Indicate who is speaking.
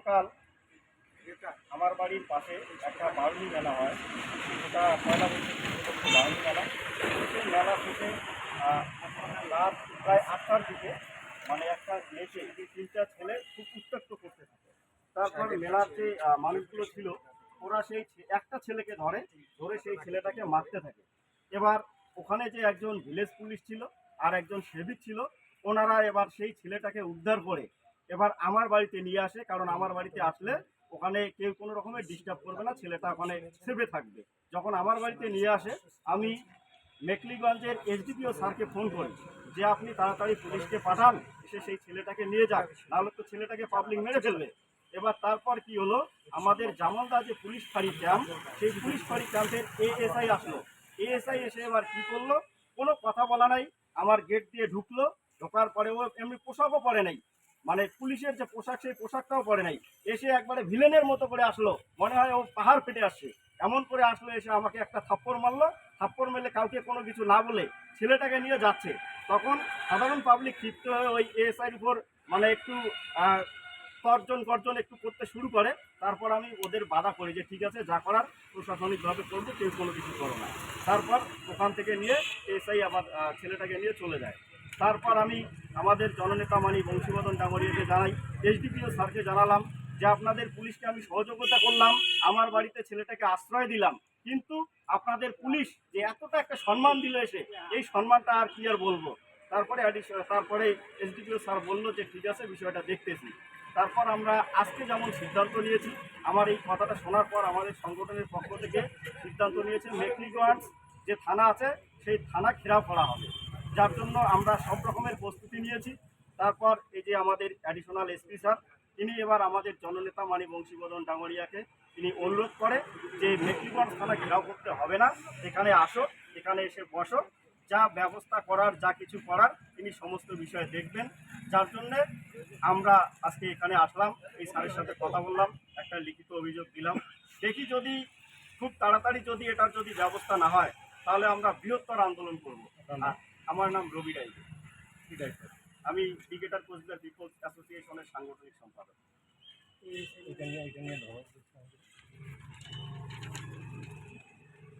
Speaker 1: গতকাল আমার বাড়ির পাশে একটা বারুনি মেলা হয়, সেটা পয়লা বৈশাখ বারুনি মেলা। সেই মেলা থেকে রাত প্রায় আটটার দিকে মানে একটা নেচে তিনটা ছেলে খুব উত্তক্ত করতে থাকে। তারপর মেলার যে মানুষগুলো ছিল, ওরা সেই একটা ছেলেকে ধরে ধরে সেই ছেলেটাকে মারতে থাকে। এবার ওখানে যে একজন ভিলেজ পুলিশ ছিল আর একজন সেবিক ছিল, ওনারা এবার সেই ছেলেটাকে উদ্ধার করে এবার আমার বাড়িতে নিয়ে আসে, কারণ আমার বাড়িতে আসলে ওখানে কেউ কোনো রকমের ডিস্টার্ব করবে না, ছেলেটা ওখানে সেভে থাকবে। যখন আমার বাড়িতে নিয়ে আসে, আমি মেকলিগঞ্জের এসডিপিও স্যারকে ফোন করি যে আপনি তাড়াতাড়ি পুলিশকে পাঠান, এসে সেই ছেলেটাকে নিয়ে যাক নাহলে তো ছেলেটাকে পাবলিক মেরে ফেলবে। এবার তারপর কি হলো, আমাদের জামালদা যে পুলিশ ফাঁড়ি ক্যাম্প সেই পুলিশ ফাঁড়ি ক্যাম্পের এএসআই আসলো। এএসআই এসে এবার কি করল, কোনো কথা বলা নাই, আমার গেট দিয়ে ঢুকলো, ঢোকার পরে ও এমনি পোশাকও পরে নাই। মানে পুলিশের যে পোশাক, সেই পোশাকটাও পরে নাই। এসে একবারে ভিলেনের মতো করে আসলো। মনে হয় ও পাহাড় ফেটে আসছে। এমন করে আসলো, এসে আমাকে একটা থাপ্পড় মারলো। থাপ্পড় মেলে কাউকে কোনো কিছু না বলে ছেলেটাকে নিয়ে যাচ্ছে। তখন সাধারণ পাবলিক ক্ষিপ্ত হয়ে ওই এএসআইয়ের উপর মানে একটু তর্জন গর্জন একটু করতে শুরু করে। তারপর আমি ওদের বাধা করি যে, ঠিক আছে, যা করার প্রশাসনিকভাবে করব, কেউ কোনো কিছু করো না। তারপর ওখান থেকে নিয়ে এসআই আবার ছেলেটাকে নিয়ে চলে যায়। তারপর আমি আমাদের জননেতা মানি বংশীবদন ডাঙরিয়াকে জানাই, এসডিপিও স্যারকে জানালাম যে আপনাদের পুলিশকে আমি সহযোগিতা করলাম, আমার বাড়িতে ছেলেটাকে আশ্রয় দিলাম। কিন্তু আপনাদের পুলিশ যে এতটা একটা সম্মান দিল এসে, এই সম্মানটা আর কি আর বলব? তারপরে তারপরে এসডিপিও স্যার বলল যে, ঠিক আছে, বিষয়টা দেখতেছি। তারপর আমরা আজকে যেমন সিদ্ধান্ত নিয়েছি, আমার এই কথাটা শোনার পর আমাদের সংগঠনের পক্ষ থেকে সিদ্ধান্ত নিয়েছে মেকলিগঞ্জ যে থানা আছে, সেই থানা ঘেরাও করা হবে। যার জন্য আমরা সব রকমের প্রস্তুতি নিয়েছি। তারপর এই যে আমাদের অ্যাডিশনাল এসপি স্যার তিনি এবার আমাদের জননেতা মানি বংশীবদন ডাঙরিয়াকে তিনি অনুরোধ করে যে মেকলিগঞ্জ থানা ঘেরাও করতে হবে না, এখানে আসো, এখানে এসে বসো। যা ব্যবস্থা করার, যা কিছু করার তিনি সমস্ত বিষয় দেখবেন। যার জন্যে আমরা আজকে এখানে আসলাম, এই স্যারের সাথে কথা বললাম, একটা লিখিত অভিযোগ দিলাম। দেখি যদি, খুব তাড়াতাড়ি যদি এটার যদি ব্যবস্থা না হয়, তাহলে আমরা বৃহত্তর আন্দোলন করব। আমার নাম রবি রায়। আমি ক্রিকেটার কোচদের পিপলস অ্যাসোসিয়েশনের সাংগঠনিক সম্পাদক।